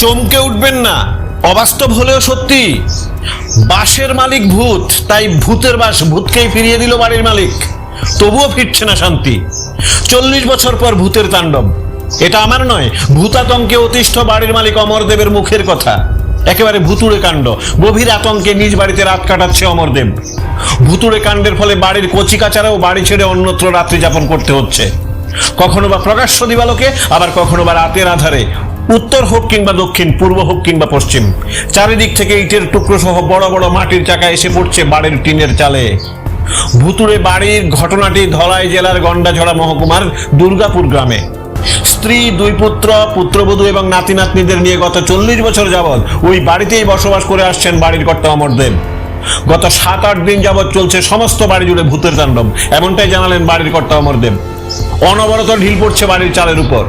চমকে উঠবেন না। অবাস্তব হলেও সত্যি বাসের মালিক ভূত, তাই ভূতের বাস ভূতকেই ফিরিয়ে দিল বাড়ির মালিক। তবুও ফিরছে না শান্তি। চল্লিশ বছর পর ভূতের তাণ্ডব। এটা আমার নয়, ভূতাতঙ্কে অতিষ্ঠ বাড়ির মালিক অমরদেবের মুখের কথা। একেবারে ভুতুড়ে কাণ্ড, গভীর আতঙ্কে নিজ বাড়িতে রাত কাটাচ্ছে অমরদেব ভুতুড়ে কাণ্ডের ফলে বাড়ির কচি কাচারাও বাড়ি ছেড়ে অন্যত্র রাত্রি যাপন করতে হচ্ছে। কখনো বা প্রকাশ্য দিবালোকে, আবার কখনো বা রাতের আধারে। উত্তর হোক কিংবা দক্ষিণ, পূর্ব হোক কিংবা পশ্চিম, চারিদিক থেকে ইটের টুকরো সহ বড় বড় মাটির চাকা এসে পড়ছে বাড়ির টিনের চালে। ভুতুড়ে বাড়ির ঘটনাটি ধলাই জেলার গন্ডাঝড়া মহকুমার দুর্গাপুর গ্রামে। স্ত্রী, দুই পুত্র, পুত্রবধূ এবং নাতি নাতনিদের নিয়ে গত চল্লিশ বছর যাবৎ ওই বাড়িতেই বসবাস করে আসছেন বাড়ির কর্তা অমরদেব গত সাত আট দিন যাবৎ চলছে সমস্ত বাড়ি জুড়ে ভূতের তাণ্ডব, এমনটাই জানালেন বাড়ির কর্তা অমরদেব অনবরত ঢিল পড়ছে বাড়ির চালের উপর।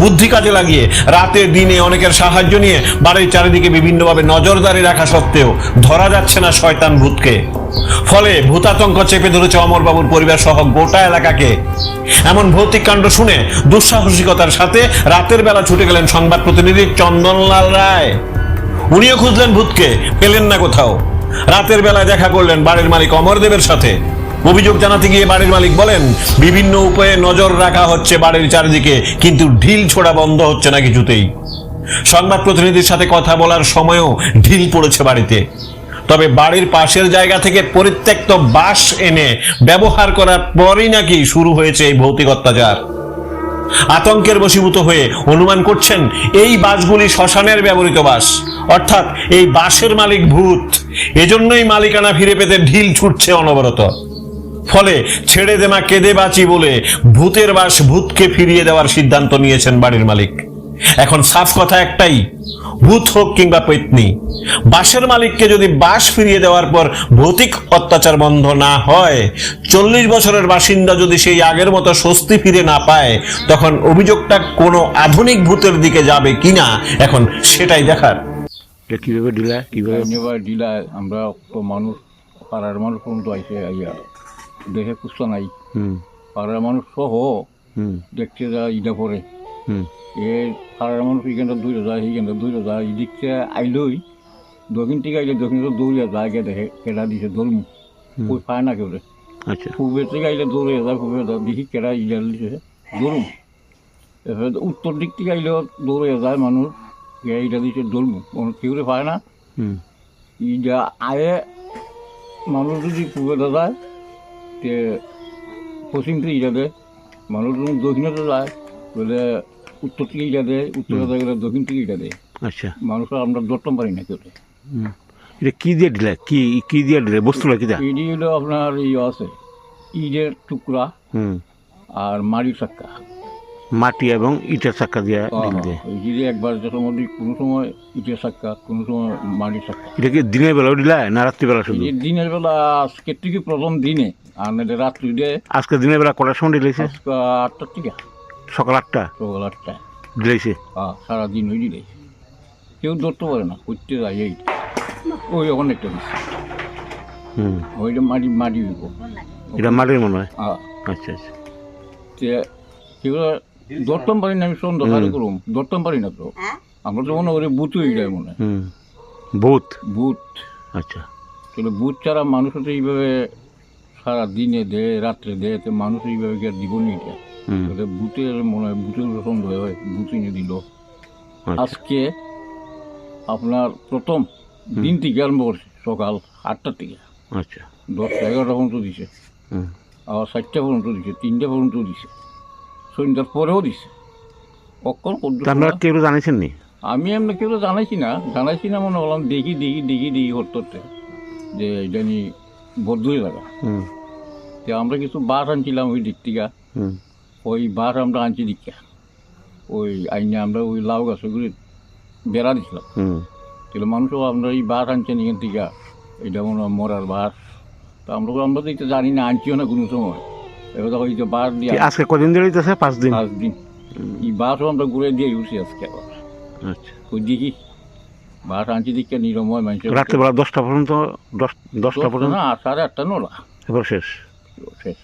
বুদ্ধি কাজে লাগিয়ে রাতে, দিনে অনেকের সাহায্য নিয়ে বাড়ির চারিদিকে বিভিন্নভাবে নজরদারি রাখা সত্ত্বেও ধরা যাচ্ছে না শয়তান ভূতকে। ফলে ভূতাতঙ্ক চেপে ধরেছে অমরবাবুর পরিবার সহ গোটা এলাকাকে। এমন ভৌতিক কাণ্ড শুনে দুঃসাহসিকতার সাথে রাতের বেলা ছুটে গেলেন সংবাদ প্রতিনিধি চন্দনলাল রায়। উনিও খুঁজলেন ভূতকে, পেলেন না কোথাও। রাতের বেলায় দেখা করলেন বাড়ির মালিক অমরদেবের সাথে। অভিযোগ জানাতে গিয়ে বাড়ির মালিক বলেন, বিভিন্ন উপায়ে নজর রাখা হচ্ছে বাড়ির চারিদিকে, কিন্তু ঢিল ছোড়া বন্ধ হচ্ছে না কিছুতেই। সংবাদ প্রতিনিধির সাথে কথা বলার সময়ও ঢিল পড়েছে বাড়িতে। তবে বাড়ির পাশের জায়গা থেকে পরিত্যক্ত বাঁশ এনে ব্যবহার করার পরই নাকি শুরু হয়েছে এই ভৌতিক অত্যাচার। আতঙ্কের বশীভূত হয়ে অনুমান করছেন, এই বাসগুলি শ্মশানের ব্যবহৃত বাস অর্থাৎ এই বাসের মালিক ভূত। এজন্যই মালিকানা ফিরে পেতে ঢিল ছুটছে অনবরত। ফলে ছেড়ে দেমা কেঁদে বাঁচি বলে ভূতের বাস ভূতকে ফিরিয়ে দেওয়ার সিদ্ধান্ত নিয়েছেন বাড়ির মালিক। এখন সাফ কথা একটাই ভূত হোক কিংবা পেতনি বাসের মালিককে যদি বাস ফিরিয়ে দেওয়ার পর ভৌতিক অত্যাচার বন্ধ না হয় চল্লিশ বছরের বাসিন্দা যদি সেই আগের মতো স্বস্তি ফিরে না পায় তখন অভিযোগটা কোনো আধুনিক ভূতের দিকে যাবে কিনা এখন সেটাই দেখার। এটা কীভাবে দিলা কীভাবে? আমরা মানুষ পাড়ার মানুষ পর্যন্ত আইসে আইয়া। দেখে কুস্তা নাই। পাড়ার মানুষ সহ দেখতে যায় ইটা পরে। এ পাড়ার মানুষ এইখানটা দূরে যায় সেইখানটা দূরে যায় এদিকতে আইলই দক্ষিণ থেকে আইলে দক্ষিণ দৌড়িয়া যায় গে দেখে কেডা দিছে দৌড়মু কই পায় না কেউ আচ্ছা। পূর্বের থেকে আইলে দৌড়ে যায় পূর্বে যায় দেখি কেডা ইজাল দিছে দৌড়ুম এরপরে উত্তর দিক থেকে আইলেও দৌড়ে যায় মানুষ কে ইটা দিছে দৌড়মু কোনো কেউ রে পায় না। ইটা আয়ে মানুষ যদি পূর্বে যায় তে পশ্চিম থেকে ইটা দেয় মানুষ দক্ষিণে যায় বলে উত্তর থেকে যাবে উত্তরে যায় গেলে দক্ষিণ থেকে যাবে দেয় আচ্ছা। মানুষ আমরা ধরতে পারি না কেউ। এটা কী দিয়ে দিলা কি কী দিয়ে দিলে বস্তুটা কী দেয়? এটি হলো আপনার ইয়ে আছে ইডের টুকরা আর মাটির চাক্কা মাটি এবং ইটের চাক্কা দিয়ে দিল দিয়ে। এই যে একবার যখন কোনো সময় ইটের চাক্কা কোনো সময় মাটির চাক্কা এটা কি দিনের বেলাও দিলা না রাত্রিবেলা শুধু? দিনের বেলা আজকে থেকে প্রথম দিনে। আর নাহলে রাত্রি দিয়ে আজকে দিনের বেলা কটার সময় দিলেছে? আটটার থেকে সকাল আটটা? সকাল আটটায় দিলেছে? হ্যাঁ সারাদিন ওই দিলে কেউ ধরতে পারে না করতে যায় এই। ওই অনেকটা হুম। ওইটা মাটি মাটি এটা মাটির মনে হয়? আচ্ছা আচ্ছা। সেগুলো ধরতাম পারি না আমি সন্ধ্যা কারে করুম ধরতাম পারি না তো? আমরা তো মনে করি বুথ হয়ে যায় মনে হয়। ভূত? বুথ আচ্ছা। তাহলে বুথ ছাড়া মানুষ তো এইভাবে সারা দিনে দেয় রাত্রে দেয় তো মানুষ এইভাবে কি আর দিব নি এটা তাহলে বুথের মনে হয় বুথের সন্দেহ হয় বুথ এনে দিল। আচ্ছা। আজকে আপনার প্রথম দিন থেকে আরম্ভ করছে সকাল আটটার থেকে আচ্ছা। দশটা এগারোটা পর্যন্ত দিছে। আবার চারটা পর্যন্ত দিছে তিনটা পর্যন্ত দিছে। সন্ধ্যার পরেও দিছে তা আপনারা কেউ জানিয়েছেন নি? আমি এমনি কেউ জানাইছি না। জানাইছি না মনে করলাম দেখি দেখি দেখি দেখি করতে যে এটা নি বদুই লাগা হুম। তো আমরা কিছু বাস আনছিলাম ওই দিক থেকে। ওই বাস আমরা আনছি দিকা ওই আইনে আমরা ওই লাউ গাছগুলি বেড়া দিছিলাম। তাহলে মানুষও আমরা এই বাস আনছেন এখান থেকে। এটা মনে হয় মরার বাস তা আমরা আমরা তো এটা জানি না আনছিও না কোনো সময়। এবার ওই যে বাস দিয়ে আজকে কদিন ধরে হইতেছে? পাঁচ দিন। পাঁচ দিন। এই বাস আমরা ঘুরে দিয়ে উঠছি আজকে আবার। আচ্ছা। ওই দিকে বাস আনছি দিকে নিরময় মানুষের রাত্রেবেলা দশটা পর্যন্ত দশ দশটা পর্যন্ত না সাড়ে আটটা নোলা এবার শেষ। শেষ।